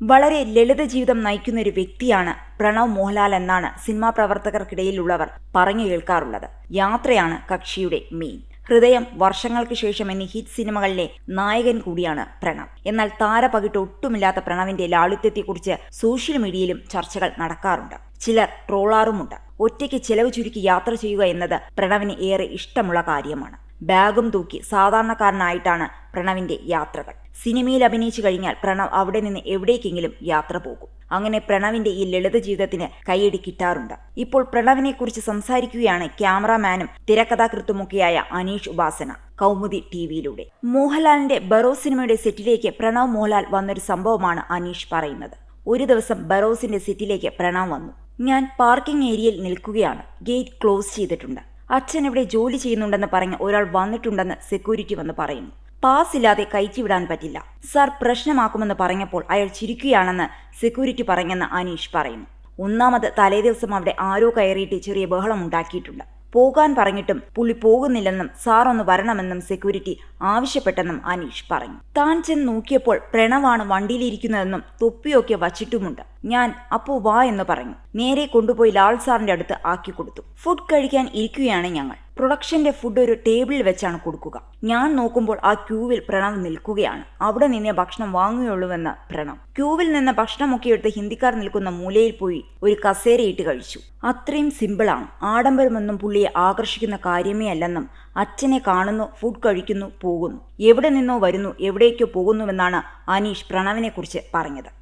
വളരെ ലളിത ജീവിതം നയിക്കുന്ന ഒരു വ്യക്തിയാണ് പ്രണവ് മോഹൻലാൽ എന്നാണ് സിനിമാ പ്രവർത്തകർക്കിടയിലുള്ളവർ പറഞ്ഞു കേൾക്കാറുള്ളത്. യാത്രയാണ് കക്ഷിയുടെ മെയിൻ ഹൃദയം വർഷങ്ങൾക്ക് ശേഷം എന്നീ ഹിറ്റ് സിനിമകളിലെ നായകൻ കൂടിയാണ് പ്രണവ്. എന്നാൽ താരപകിട്ട് ഒട്ടുമില്ലാത്ത പ്രണവിന്റെ ലാളിത്യത്തെക്കുറിച്ച് സോഷ്യൽ മീഡിയയിലും ചർച്ചകൾ നടക്കാറുണ്ട്. ചിലർ ട്രോളാറുമുണ്ട്. ഒറ്റയ്ക്ക് ചെലവ് ചുരുക്കി യാത്ര ചെയ്യുക എന്നത് പ്രണവിന് ഏറെ ഇഷ്ടമുള്ള കാര്യമാണ്. ബാഗും തൂക്കി സാധാരണക്കാരനായിട്ടാണ് പ്രണവിന്റെ യാത്രകൾ. സിനിമയിൽ അഭിനയിച്ചു കഴിഞ്ഞാൽ പ്രണവ് അവിടെ നിന്ന് എവിടേക്കെങ്കിലും യാത്ര പോകും. അങ്ങനെ പ്രണവിന്റെ ഈ ലളിത ജീവിതത്തിന് കൈയടി കിട്ടാറുണ്ട്. ഇപ്പോൾ പ്രണവിനെ കുറിച്ച് സംസാരിക്കുകയാണ് ക്യാമറാമാനും തിരക്കഥാകൃത്തുമൊക്കെയായ അനീഷ് ഉപാസന കൗമുദി ടിവിയിലൂടെ. മോഹൻലാലിന്റെ ബറോ സിനിമയുടെ സെറ്റിലേക്ക് പ്രണവ് മോഹൻലാൽ വന്നൊരു സംഭവമാണ് അനീഷ് പറയുന്നത്. ഒരു ദിവസം ബറോസിന്റെ സെറ്റിലേക്ക് പ്രണവ് വന്നു. ഞാൻ പാർക്കിംഗ് ഏരിയയിൽ നിൽക്കുകയാണ്. ഗേറ്റ് ക്ലോസ് ചെയ്തിട്ടുണ്ട്. അച്ഛൻ ഇവിടെ ജോലി ചെയ്യുന്നുണ്ടെന്ന് പറഞ്ഞ് ഒരാൾ വന്നിട്ടുണ്ടെന്ന് സെക്യൂരിറ്റി വന്ന് പറയുന്നു. പാസ് ഇല്ലാതെ കയറ്റി വിടാൻ പറ്റില്ല. സാർ പ്രശ്നമാക്കുമെന്ന് പറഞ്ഞപ്പോൾ അയാൾ ചിരിക്കുകയാണെന്ന് സെക്യൂരിറ്റി പറഞ്ഞെന്ന് അനീഷ് പറയുന്നു. ഒന്നാമത് തലേദിവസം അവിടെ ആരോ കയറിയിട്ട് ചെറിയ ബഹളം ഉണ്ടാക്കിയിട്ടുണ്ട്. പോകാൻ പറഞ്ഞിട്ടും പുള്ളി പോകുന്നില്ലെന്നും സാർ ഒന്ന് വരണമെന്നും സെക്യൂരിറ്റി ആവശ്യപ്പെട്ടെന്നും അനീഷ് പറഞ്ഞു. താൻ ചെന്ന് നോക്കിയപ്പോൾ പ്രണവാണ് വണ്ടിയിലിരിക്കുന്നതെന്നും തൊപ്പിയൊക്കെ വച്ചിട്ടുമുണ്ട്. ഞാൻ അപ്പോ വാ എന്ന് പറഞ്ഞു. നേരെ കൊണ്ടുപോയി ലാൽ സാറിന്റെ അടുത്ത് ആക്കി കൊടുത്തു. ഫുഡ് കഴിക്കാൻ ഇരിക്കുകയാണ് ഞങ്ങൾ. പ്രൊഡക്ഷന്റെ ഫുഡ് ഒരു ടേബിളിൽ വെച്ചാണ് കൊടുക്കുക. ഞാൻ നോക്കുമ്പോൾ ആ ക്യൂവിൽ പ്രണവ് നിൽക്കുകയാണ്. അവിടെ നിന്നേ ഭക്ഷണം വാങ്ങുകയുള്ളൂവെന്ന് പ്രണവ്. ക്യൂവിൽ നിന്ന് ഭക്ഷണമൊക്കെ എടുത്ത് ഹിന്ദിക്കാർ നിൽക്കുന്ന മൂലയിൽ പോയി ഒരു കസേരയിട്ട് കഴിച്ചു. അത്രയും സിമ്പിളാണ് ആഡംബരമൊന്നും പുള്ളിയെ ആകർഷിക്കുന്ന കാര്യമേ അല്ലെന്നും അച്ഛനെ കാണുന്നു ഫുഡ് കഴിക്കുന്നു പോകുന്നു. എവിടെ നിന്നോ വരുന്നു എവിടേക്കോ പോകുന്നുവെന്നാണ് അനീഷ് പ്രണവിനെക്കുറിച്ച് പറഞ്ഞത്.